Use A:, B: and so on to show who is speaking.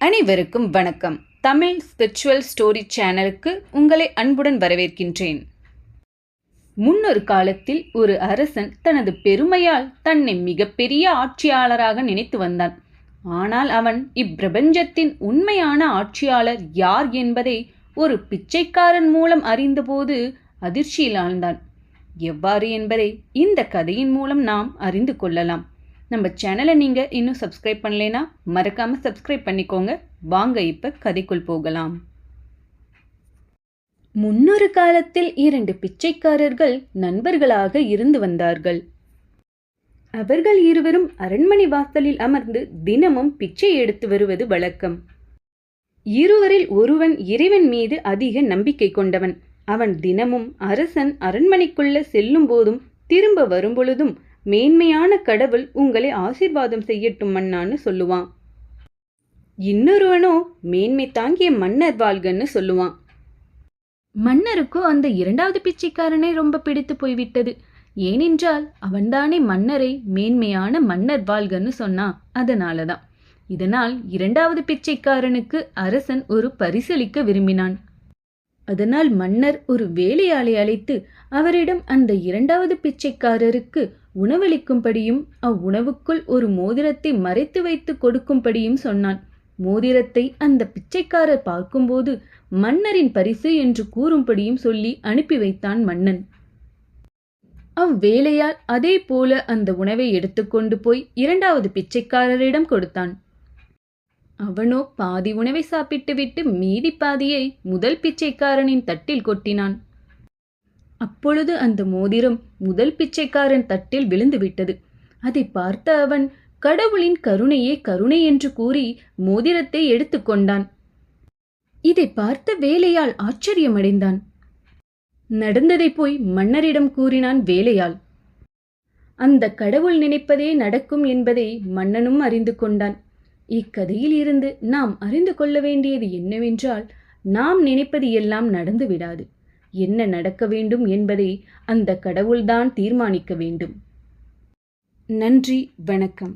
A: அனைவருக்கும் வணக்கம். Tamil spiritual story சேனலுக்கு உங்களை அன்புடன் வரவேற்கின்றேன். முன்னொரு காலத்தில் ஒரு அரசன் தனது பெருமையால் தன்னை மிகப்பெரிய ஆட்சியாளராக நினைத்து வந்தான். ஆனால் அவன் இப்பிரபஞ்சத்தின் உண்மையான ஆட்சியாளர் யார் என்பதை ஒரு பிச்சைக்காரன் மூலம் அறிந்தபோது அதிர்ச்சியில் ஆழ்ந்தான். எவ்வாறு என்பதை இந்த கதையின் மூலம் நாம் அறிந்து கொள்ளலாம். நம்ம சேனலை நீங்கள் இன்னும் சப்ஸ்கிரைப் பண்ணலைன்னா மறக்காமல் சப்ஸ்கிரைப் பண்ணிக்கோங்க. வாங்க இப்போ கதைக்குள் போகலாம். முன்னொரு காலத்தில் இரண்டு பிச்சைக்காரர்கள் நண்பர்களாக இருந்து வந்தார்கள். அவர்கள் இருவரும் அரண்மனை வாசலில் அமர்ந்து தினமும் பிச்சை எடுத்து வருவது வழக்கம். இருவரில் ஒருவன் இறைவன் மீது அதிக நம்பிக்கை கொண்டவன். அவன் தினமும் அரசன் அரண்மனைக்குள்ள செல்லும் போதும் திரும்ப வரும்பொழுதும் மேன்மையான கடவுள் உங்களை ஆசீர்வாதம் செய்யட்டும் மன்னான்னு சொல்லுவான். இன்னொருவனோ மேன்மை தாங்கிய மன்னர் வாழ்கன்னு சொல்லுவான். மன்னருக்கும் அந்த இரண்டாவது பிச்சைக்காரனை ரொம்ப பிடித்து போய்விட்டது. ஏனென்றால் அவன்தானே மன்னரை மேன்மையான மன்னர் வாழ்கன்னு சொன்னான். அதனாலதான். இதனால் இரண்டாவது பிச்சைக்காரனுக்கு அரசன் ஒரு பரிசளிக்க விரும்பினான். அதனால் மன்னர் ஒரு வேலையாளை அழைத்து அவரிடம் அந்த இரண்டாவது பிச்சைக்காரருக்கு உணவளிக்கும்படியும் அவ்வுணவுக்குள் ஒரு மோதிரத்தை மறைத்து வைத்து கொடுக்கும்படியும் சொன்னான். மோதிரத்தை அந்த பிச்சைக்காரர் பார்க்கும்போது மன்னரின் பரிசு என்று கூறும்படியும் சொல்லி அனுப்பி வைத்தான் மன்னன். அவ்வேலையால் அதே போல அந்த உணவை எடுத்துக்கொண்டு போய் இரண்டாவது பிச்சைக்காரரிடம் கொடுத்தான். அவனோ பாதி உணவை சாப்பிட்டுவிட்டு மீதி பாதியை முதல் பிச்சைக்காரனின் தட்டில் கொட்டினான். அப்பொழுது அந்த மோதிரம் முதல் பிச்சைக்காரன் தட்டில் விழுந்துவிட்டது அதை பார்த்த அவன் கடவுளின் கருணையே கருணை என்று கூறி மோதிரத்தை எடுத்துக்கொண்டான் இதை பார்த்த வேலையால் ஆச்சரியமடைந்தான். நடந்ததை போய் மன்னரிடம் கூறினான் வேலையால் அந்த கடவுள் நினைப்பதே நடக்கும் என்பதை மன்னனும் அறிந்து கொண்டான். இக்கதையில் இருந்து நாம் அறிந்து கொள்ள வேண்டியது என்னவென்றால் நாம் நினைப்பது எல்லாம் நடந்து விடாது. என்ன நடக்க வேண்டும் என்பதை அந்த கடவுள்தான் தீர்மானிக்க வேண்டும். நன்றி வணக்கம்.